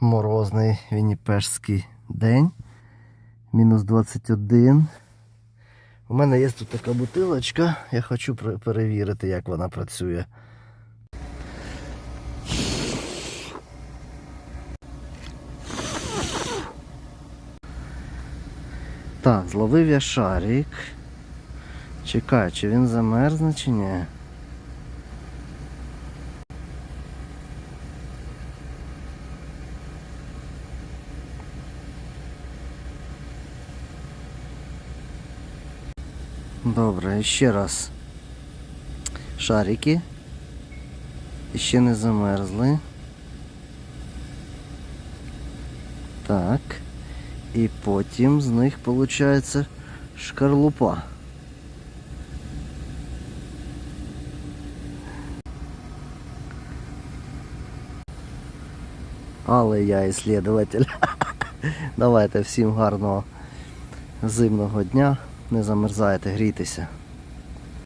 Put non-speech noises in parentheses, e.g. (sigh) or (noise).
Морозний вінніпешський день. Мінус 21. У мене є тут така бутилочка. Я хочу перевірити, як вона працює. Так, зловив я шарик. Чекай, чи він замерзне, чи ні? Добре, ще раз. Шарики. Ще не замерзли. Так. І потім з них виходить шкарлупа. Але я іслідователь. (laughs) Давайте всім гарного зимного дня. Не замерзайте, грійтеся.